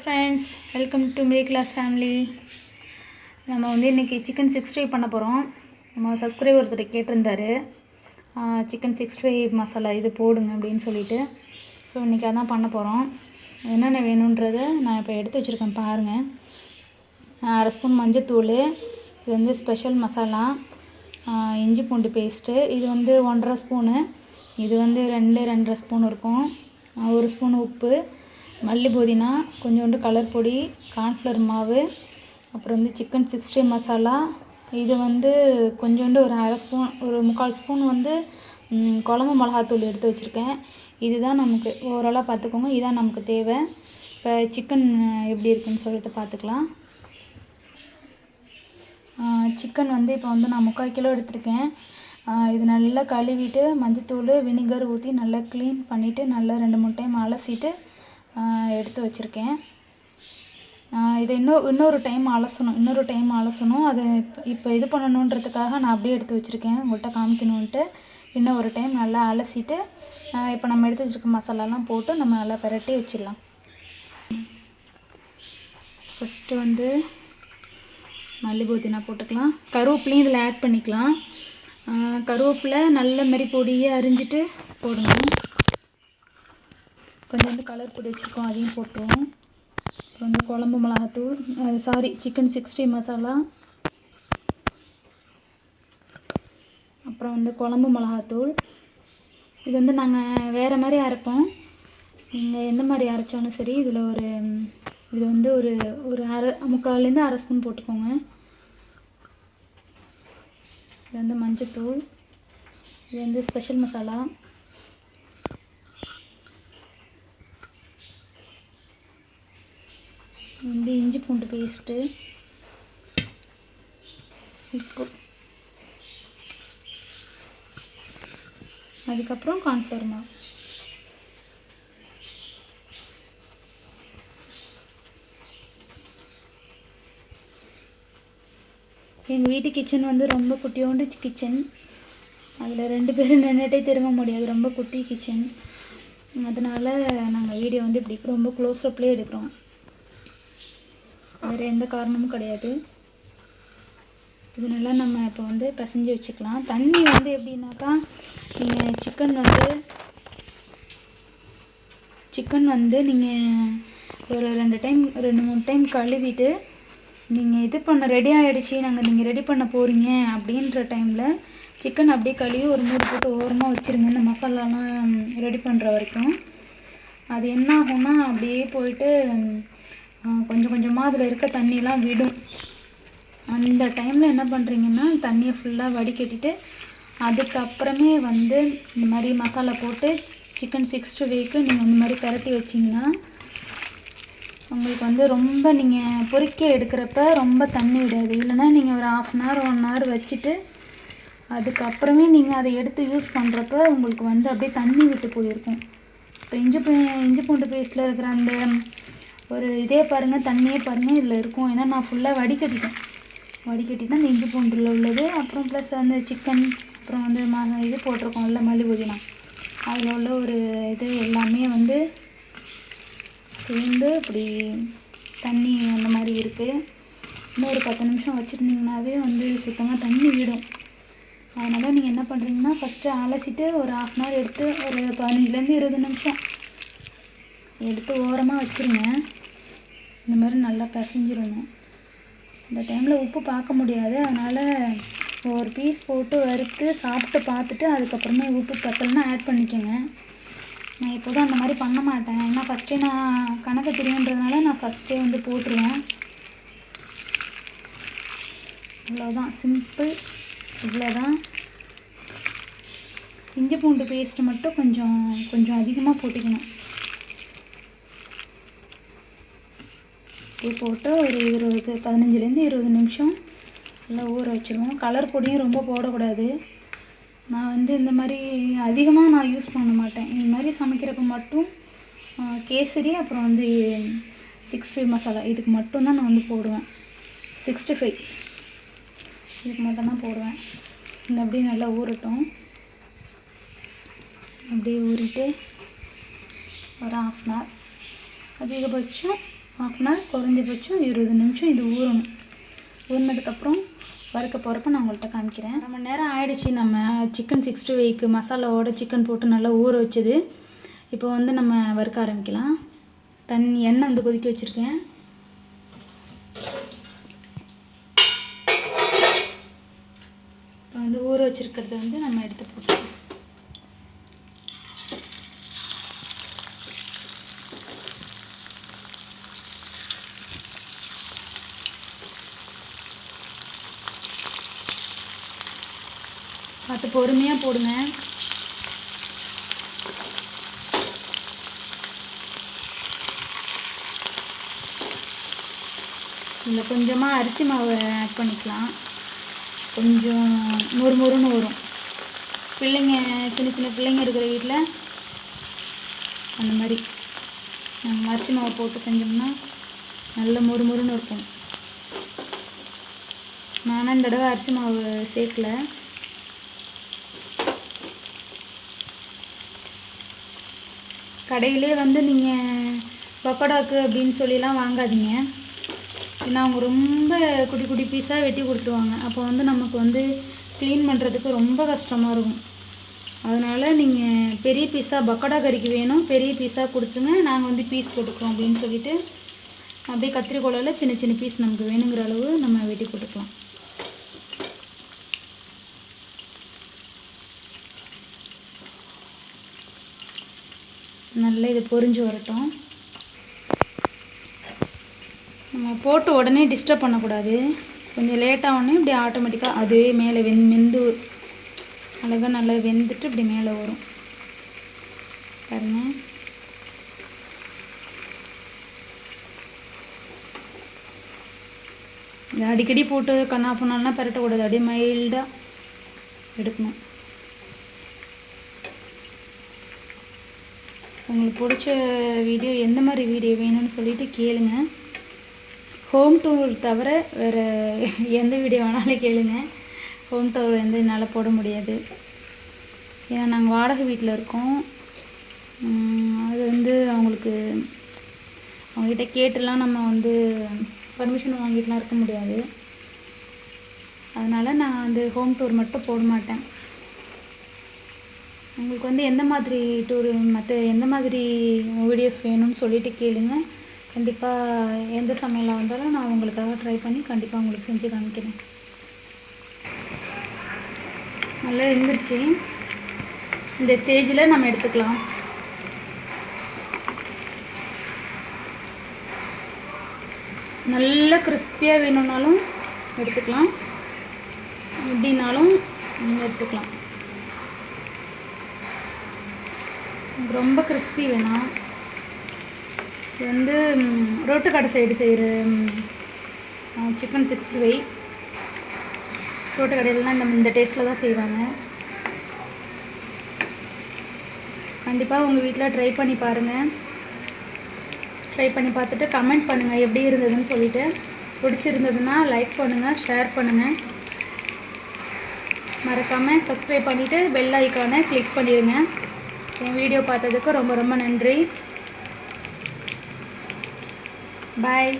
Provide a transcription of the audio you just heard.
Friends welcome to middle class family நம்ம வந்து இன்றைக்கி சிக்கன் சிக்ஸ்டி ஃபைவ் பண்ண போகிறோம் நம்ம சப்ஸ்கிரைபர் ஒருத்தர் கேட்டிருந்தாரு. சிக்கன் சிக்ஸ்டி ஃபைவ் மசாலா இது போடுங்க அப்படின்னு சொல்லிட்டு. ஸோ இன்றைக்கி அதான் பண்ண போகிறோம் என்னென்ன வேணுன்றதை நான் இப்போ எடுத்து வச்சுருக்கேன் பாருங்கள் அரை ஸ்பூன் மஞ்சத்தூள் இது வந்து ஸ்பெஷல் மசாலா இஞ்சி பூண்டு பேஸ்ட்டு இது வந்து ஒன்றரை ஸ்பூனு இது வந்து ரெண்டு ரெண்டரை ஸ்பூன் இருக்கும். ஒரு ஸ்பூன் உப்பு மல்லி புதினா கொஞ்சோண்டு கலர் பொடி கார்ன்ஃப்ளவர் மாவு அப்புறம் வந்து சிக்கன் சிக்ஸ்டி மசாலா. இது வந்து கொஞ்சோண்டு ஒரு அரை ஸ்பூன் ஒரு முக்கால் ஸ்பூன் வந்து குழம்பு மிளகாத்தூள் எடுத்து வச்சுருக்கேன். இதுதான் நமக்கு ஓவராலாக பார்த்துக்கோங்க இதுதான் நமக்கு தேவை. இப்போ சிக்கன் எப்படி இருக்குன்னு சொல்லிட்டு பார்த்துக்கலாம். சிக்கன் வந்து இப்போ வந்து நான் முக்கால் கிலோ எடுத்திருக்கேன். இது நல்லா கழுவிட்டு மஞ்சத்தூள் வினிகர் ஊற்றி நல்லா க்ளீன் பண்ணிவிட்டு நல்லா ரெண்டு மூணு டைம் அலசிட்டு எடுத்து வச்சுருக்கேன். இதை இன்னும் இன்னொரு டைம் அலசணும். இன்னொரு டைம் அலசணும். அதை இப்போ இப்போ இது பண்ணணுன்றதுக்காக நான் அப்படியே எடுத்து வச்சுருக்கேன். உங்கள்கிட்ட காமிக்கணுன்ட்டு இன்னும் ஒரு டைம் நல்லா அலசிட்டு இப்போ நம்ம எடுத்து வச்சுருக்க மசாலாலாம் போட்டு நம்ம நல்லா பரட்டி வச்சிடலாம். ஃபஸ்ட்டு வந்து மல்லி புதினா போட்டுக்கலாம். கருவேப்பிலையும் இதில் ஆட் பண்ணிக்கலாம். ஆஹ் கருவேப்பிலை நல்ல மாதிரி பொடியை அரிஞ்சிட்டு போடணும். கொஞ்சோண்டு கலர் பொடி வச்சுருக்கோம் அதையும் போட்டுருவோம் அப்புறம் வந்து குழம்பு மிளகாத்தூள் சாரி சிக்கன் சிக்ஸ்டி மசாலா அப்புறம் வந்து குழம்பு மிளகாத்தூள். இது வந்து நாங்கள் வேறு மாதிரி அரைப்போம். நீங்கள் எந்த மாதிரி அரைச்சாலும் சரி இதில் ஒரு இது வந்து ஒரு ஒரு அரை முக்கால்லேருந்து அரை ஸ்பூன் போட்டுக்கோங்க. இது வந்து மஞ்சத்தூள். இது வந்து ஸ்பெஷல் மசாலா வந்து இஞ்சி பூண்டு பேஸ்ட்டு உப்பு அதுக்கப்புறம் கான்ஃபர்மா மாவு எங்கள் வீட்டு கிச்சன் வந்து ரொம்ப குட்டியோண்டு கிச்சன் அதில் ரெண்டு பேரும் நின்றுட்டே திரும்ப முடியாது. ரொம்ப குட்டி கிச்சன் அதனால் நாங்கள் வீடியோ வந்து இப்படி ரொம்ப க்ளோஸ் அப்லேயே எடுக்கிறோம். வேறு எந்த காரணமும் கிடையாது. இது நம்ம இப்போ வந்து பிசைஞ்சு வச்சுக்கலாம். தண்ணி வந்து எப்படின்னாக்கா நீங்கள் சிக்கன் வந்து சிக்கன் வந்து நீங்கள் ஒரு ரெண்டு டைம் ரெண்டு மூணு டைம் கழுவிட்டு நீங்கள் இது பண்ண ரெடி ஆகிடுச்சி நாங்கள் நீங்கள் ரெடி பண்ண போகிறீங்க அப்படின்ற டைமில் சிக்கன் அப்படியே கழுவி ஒரு மூடி போட்டு ஓரமாக வச்சுருங்க. இந்த மசாலாலாம் ரெடி பண்ணுற வரைக்கும். அது என்ன ஆகும்னா அப்படியே போயிட்டு கொஞ்சம் கொஞ்சமாக அதில் இருக்க தண்ணியெலாம் விடும். அந்த டைமில் என்ன பண்ணுறீங்கன்னா தண்ணியை ஃபுல்லாக வடிகட்டிட்டு அதுக்கப்புறமே வந்து இந்த மாதிரி மசாலா போட்டு சிக்கன் சிக்ஸ்டி வீக்கு நீங்கள் இந்த மாதிரி பிரட்டி வச்சிங்கன்னா உங்களுக்கு வந்து ரொம்ப நீங்கள் பொறிக்க எடுக்கிறப்ப ரொம்ப தண்ணி விடாது. இல்லைன்னா நீங்கள் ஒரு half an hour one hour வச்சுட்டு அதுக்கப்புறமே நீங்கள் அதை எடுத்து யூஸ் பண்ணுறப்ப உங்களுக்கு வந்து அப்படியே தண்ணி விட்டு போயிருக்கும். இப்போ இஞ்சி பூ இஞ்சி பூண்டு பேஸ்ட்டில் இருக்கிற அந்த ஒரு இதே பாருங்கள் தண்ணியே பாருங்கள் இதில் இருக்கும். ஏன்னா நான் ஃபுல்லாக வடிகட்டிட்டேன். வடிகட்டிட்டு அந்த இஞ்சி பூண்டில் உள்ளது அப்புறம் ப்ளஸ் வந்து சிக்கன் அப்புறம் வந்து ம இது போட்டிருக்கோம்ல மல்லி புதினா. அதில் உள்ள ஒரு இது எல்லாமே வந்து சேர்ந்து இப்படி தண்ணி அந்த மாதிரி இருக்குது இன்னும் ஒரு பத்து நிமிஷம் வச்சுருந்தீங்கன்னாவே வந்து சுத்தமாக தண்ணி விடும். அதனால் நீங்கள் என்ன பண்ணுறீங்கன்னா ஃபஸ்ட்டு அலசிட்டு ஒரு ஆஃப் அன் ஹவர் எடுத்து ஒரு பதினஞ்சுலேருந்து இருபது நிமிஷம் எடுத்து ஓரமாக வச்சுருங்க. இந்த மாதிரி நல்லா பிசைஞ்சிடணும். இந்த டைமில் உப்பு பார்க்க முடியாது. அதனால் ஒரு பீஸ் போட்டு வறுத்து சாப்பிட்டு பார்த்துட்டு அதுக்கப்புறமே உப்பு பத்தலைன்னா ஆட் பண்ணிக்கோங்க. நான் எப்போதும் அந்த மாதிரி பண்ண மாட்டேன். ஏன்னா ஃபஸ்ட்டே நான் கணக்கு தெரியுன்றதுனால நான் ஃபஸ்ட்டே வந்து போட்டுருவேன். இவ்வளோதான் சிம்பிள் இவ்வளோதான் இஞ்சி பூண்டு பேஸ்ட்டு மட்டும் கொஞ்சம் கொஞ்சம் அதிகமாக போட்டுக்கணும். உப்பு போட்டு ஒரு இருபது பதினஞ்சுலேருந்து இருபது நிமிஷம் நல்லா ஊற வச்சுருவோம். கலர் பொடியும் ரொம்ப போடக்கூடாது. நான் வந்து இந்த மாதிரி அதிகமாக நான் யூஸ் பண்ண மாட்டேன். இந்த மாதிரி சமைக்கிறப்ப மட்டும் கேசரி அப்புறம் வந்து சிக்ஸ் ஃபைவ் மசாலா இதுக்கு மட்டும்தான் நான் வந்து போடுவேன். சிக்ஸ்டி ஃபைவ் இதுக்கு மட்டும்தான் போடுவேன். இந்த அப்படியே நல்லா ஊறட்டும். அப்படியே ஊறிட்டு ஒரு ஆஃப் அன் ஹவர் அதிகபட்சம் ஹாஃப் அன் ஹவர் குறைஞ்சபட்சம் இருபது நிமிஷம் இது ஊறணும். ஊறினதுக்கப்புறம் வறுக்க போகிறப்ப நான் உங்கள்கிட்ட காமிக்கிறேன். ரொம்ப நேரம் ஆயிடுச்சு. நம்ம சிக்கன் சிக்ஸ்டி ஃபைவ்க்கு மசாலாவோட சிக்கன் போட்டு நல்லா ஊற வச்சது. இப்போ வந்து நம்ம வறுக்க ஆரம்பிக்கலாம். தண்ணி எண்ணெய் வந்து கொதிக்க வச்சுருக்கேன். இப்போ வந்து ஊற வச்சுருக்கிறத வந்து நம்ம எடுத்து போட்டுக்கலாம். பார்த்து பொறுமையாக போடுங்க. இதில் கொஞ்சமாக அரிசி மாவு ஆட் பண்ணிக்கலாம். கொஞ்சம் மொறு மொறுன்னு வரும். பிள்ளைங்க சின்ன சின்ன பிள்ளைங்க இருக்கிற வீட்டில் அந்த மாதிரி நம்ம அரிசி மாவு போட்டு செஞ்சோம்னா நல்ல மொறு மொறுன்னு இருக்கும். நானும் இந்த தடவை அரிசி மாவு சேர்க்கல. கடையிலே வந்து நீங்கள் பக்கோடாக்கு அப்படின்னு சொல்லிலாம் வாங்காதீங்க. ஏன்னா அவங்க ரொம்ப குட்டி குட்டி பீஸாக வெட்டி கொடுத்துருவாங்க. அப்போ வந்து நமக்கு வந்து க்ளீன் பண்ணுறதுக்கு ரொம்ப கஷ்டமாக இருக்கும். அதனால் நீங்கள் பெரிய பீஸாக பக்கோடா கறிக்கு வேணும் பெரிய பீஸாக கொடுத்துருங்க. நாங்கள் வந்து பீஸ் போட்டுக்கிறோம் அப்படின்னு சொல்லிட்டு அப்படியே கத்திரிக்கோளில் சின்ன சின்ன பீஸ் நமக்கு வேணுங்கிற அளவு நம்ம வெட்டி போட்டுக்கலாம். நல்லா இது பொரிஞ்சு வரட்டும். நம்ம போட்டு உடனே டிஸ்டர்ப் பண்ணக்கூடாது. கொஞ்சம் லேட்டாகனே இப்படி ஆட்டோமேட்டிக்காக அதுவே மேலே வெந் வெந்து அழகாக நல்லா வெந்துட்டு இப்படி மேலே வரும். பாருங்க. இது அடிக்கடி போட்டு கண்ணா பண்ணாலாம் பரட்டக்கூடாது. அப்படியே மைல்டாக எடுக்கணும். உங்களுக்கு பிடிச்ச வீடியோ எந்த மாதிரி வீடியோ வேணும்னு சொல்லிட்டு கேளுங்க. ஹோம் டூர் தவிர வேறு எந்த வீடியோ வேணாலும் கேளுங்க. ஹோம் டூர் வந்து என்னால் போட முடியாது. ஏன்னா நாங்கள் வாடகை வீட்டில் இருக்கோம். அது வந்து அவங்களுக்கு அவங்ககிட்ட கேட்டுலாம் நம்ம வந்து பர்மிஷன் வாங்கிட்டுலாம் இருக்க முடியாது. அதனால் நான் வந்து ஹோம் டூர் மட்டும் போட மாட்டேன். உங்களுக்கு வந்து எந்த மாதிரி டூரு மற்ற எந்த மாதிரி வீடியோஸ் வேணும்னு சொல்லிட்டு கேளுங்க. கண்டிப்பாக எந்த சமையலாக இருந்தாலும் நான் உங்களுக்காக ட்ரை பண்ணி கண்டிப்பாக உங்களுக்கு செஞ்சு காமிக்கிறேன். நல்லா இருந்துருச்சு. இந்த ஸ்டேஜில் நம்ம எடுத்துக்கலாம். நல்ல கிறிஸ்பியாக வேணும்னாலும் எடுத்துக்கலாம். எப்படின்னாலும் எடுத்துக்கலாம். ரொம்ப கிறிஸ்பி வேணாம் இது வந்து ரோட்டுக்கடை சைடு செய்கிற சிக்கன் சிக்ஸ்டி ஃபைவ் ரோட்டுக்கடையிலலாம் இந்த இந்த டேஸ்ட்டில் தான் செய்வாங்க. கண்டிப்பாக உங்கள் வீட்டில் ட்ரை பண்ணி பாருங்கள் ட்ரை பண்ணி பார்த்துட்டு கமெண்ட் பண்ணுங்கள் எப்படி இருந்ததுன்னு சொல்லிவிட்டு பிடிச்சிருந்ததுன்னா லைக் பண்ணுங்கள் ஷேர் பண்ணுங்கள் மறக்காமல் சப்ஸ்கிரைப் பண்ணிவிட்டு பெல் ஐக்கானை கிளிக் பண்ணிடுங்க. என் வீடியோ பார்த்ததுக்கு ரொம்ப ரொம்ப நன்றி. பாய்